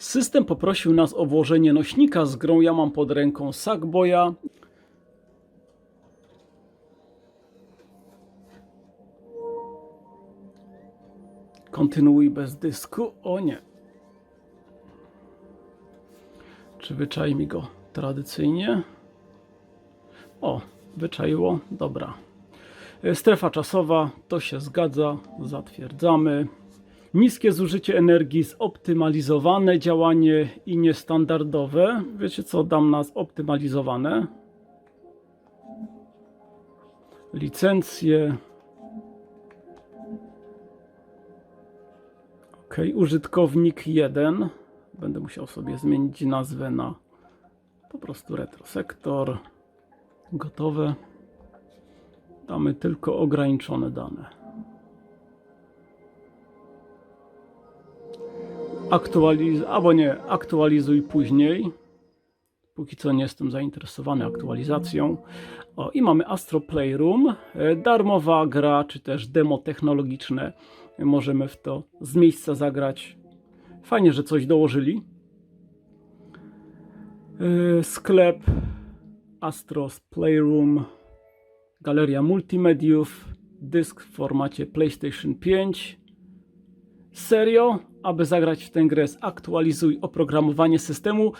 System poprosił nas o włożenie nośnika z grą. Ja mam pod ręką Sackboya. Kontynuuj bez dysku. O nie. Czy wyczai mi go tradycyjnie? O, wyczaiło. Dobra. Strefa czasowa, to się zgadza, zatwierdzamy. Niskie zużycie energii, zoptymalizowane działanie i niestandardowe. Wiecie co, dam na zoptymalizowane. Licencje. Ok, użytkownik 1. Będę musiał sobie zmienić nazwę na po prostu retrosektor. Gotowe. Damy tylko ograniczone dane. Aktualiz albo nie, aktualizuj później. Póki co nie jestem zainteresowany aktualizacją. O, i mamy Astro Playroom, e, darmowa gra, czy też demo technologiczne. Możemy w to z miejsca zagrać. Fajnie, że coś dołożyli. E, Sklep Astros Playroom, galeria multimediów, dysk w formacie PlayStation 5. Serio? Aby zagrać w tę grę, zaktualizuj oprogramowanie systemu.